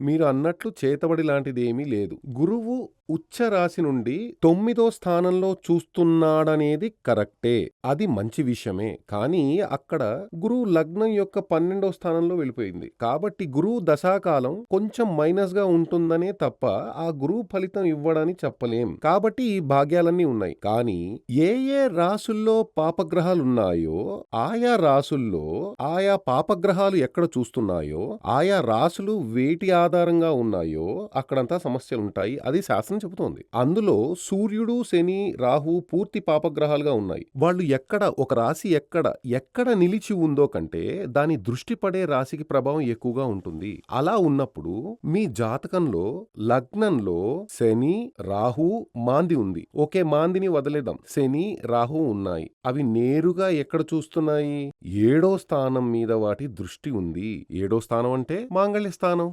మీరు అన్నట్లు చేతబడి లాంటిదేమీ లేదు. గురువు ఉచ్చ రాశి నుండి తొమ్మిదో స్థానంలో చూస్తున్నాడనేది కరెక్టే. అది మంచి విషయమే. కానీ అక్కడ గురువు లగ్నం యొక్క పన్నెండో స్థానంలో వెళ్ళిపోయింది. కాబట్టి గురువు దశాకాలం కొంచెం మైనస్‌గా ఉంటుందనే తప్ప ఆ గురువు ఫలితం ఇవ్వడని చెప్పలేం. కాబట్టి ఈ భాగ్యాలన్నీ ఉన్నాయి. కానీ ఏ ఏ రాసుల్లో పాపగ్రహాలున్నాయో ఆయా రాసుల్లో ఆయా పాపగ్రహాలు ఎక్కడ చూస్తున్నాయో ఆయా రాసులు వేటి ఆధారంగా ఉన్నాయో అక్కడంతా సమస్యలుంటాయి. అది శాస్త్రం చెబుతోంది. అందులో సూర్యుడు, శని, రాహు పూర్తి పాపగ్రహాలుగా ఉన్నాయి. వాళ్ళు ఎక్కడ ఒక రాశి ఎక్కడ, ఎక్కడ నిలిచి ఉందో కంటే దాని దృష్టి పడే రాశికి ప్రభావం ఎక్కువగా ఉంటుంది. అలా ఉన్నప్పుడు మీ జాతకంలో లగ్నంలో శని, రాహు మాంది ఉంది. ఓకే మాందిని వదలేదాం శని, రాహు ఉన్నాయి. అవి నేరుగా ఎక్కడ చూస్తున్నాయి? ఏడో స్థానం మీద వాటి దృష్టి ఉంది. ఏడో స్థానం అంటే మాంగళ్య స్థానం.